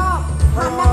ชอบทำได้